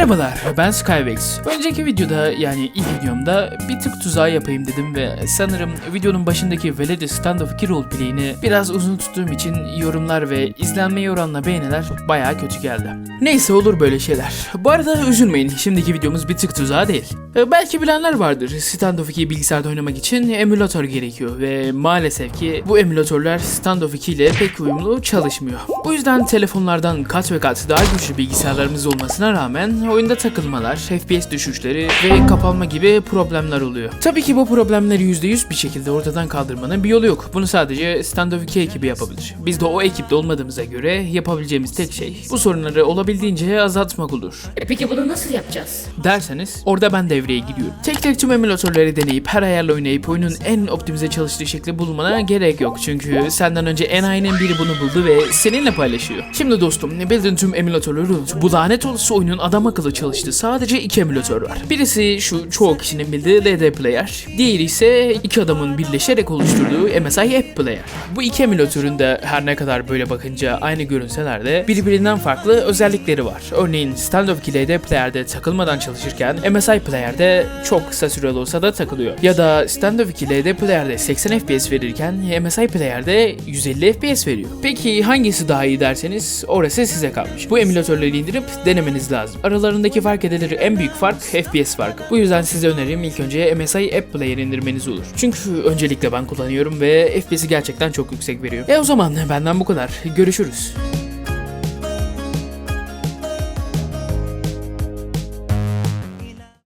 Merhabalar, ben Skyvex. Önceki videoda yani ilk videomda bir tık tuzağı yapayım dedim ve sanırım videonun başındaki Veledi Standoff 2 roleplay'ini biraz uzun tuttuğum için yorumlar ve izlenmeye oranla beğeniler bayağı kötü geldi. Neyse olur böyle şeyler. Bu arada üzülmeyin, şimdiki videomuz bir tık tuzağı değil. Ee, Belki bilenler vardır, Standoff 2'yi bilgisayarda oynamak için emülatör gerekiyor ve maalesef ki bu emülatörler Standoff 2 ile pek uyumlu çalışmıyor. Bu yüzden telefonlardan kat ve kat daha güçlü bilgisayarlarımız olmasına rağmen oyunda takılmalar, FPS düşüşleri ve kapanma gibi problemler oluyor. Tabii ki bu problemleri %100 bir şekilde ortadan kaldırmanın bir yolu yok. Bunu sadece Standoff 2 ekibi yapabilir. Biz de o ekipte olmadığımıza göre yapabileceğimiz tek şey bu sorunları olabildiğince azaltmak olur. E peki bunu nasıl yapacağız? Derseniz orada ben devreye giriyorum. Tek tek tüm emülatörleri deneyip her ayarla oynayıp oyunun en optimize çalıştığı şekli bulmana gerek yok. Çünkü senden önce enayinin biri bunu buldu ve seninle paylaşıyor. Şimdi dostum bildiğin tüm emülatörleri unut. Bu lanet olası oyunun adam akıllı çalıştığı sadece iki emülatör var. Birisi şu çoğu kişinin bildiği LD Player. Diğeri ise iki adamın birleşerek oluşturduğu MSI App Player. Bu iki emülatörün de her ne kadar böyle bakınca aynı görünseler de birbirinden farklı özellikleri var. Örneğin Standoff 2 LD Player'de takılmadan çalışırken MSI Player'de çok kısa süreli olsa da takılıyor. Ya da Standoff 2 LD Player'de 80 FPS verirken MSI Player'de 150 FPS veriyor. Peki hangisi daha iyi derseniz orası size kalmış. Bu emülatörleri indirip denemeniz lazım. Aralarındaki fark edilir en büyük fark FPS farkı. Bu yüzden size önerim ilk önce MSI App Player indirmeniz olur. Çünkü öncelikle ben kullanıyorum ve FPS'i gerçekten çok yüksek veriyor. E o zaman benden bu kadar. Görüşürüz.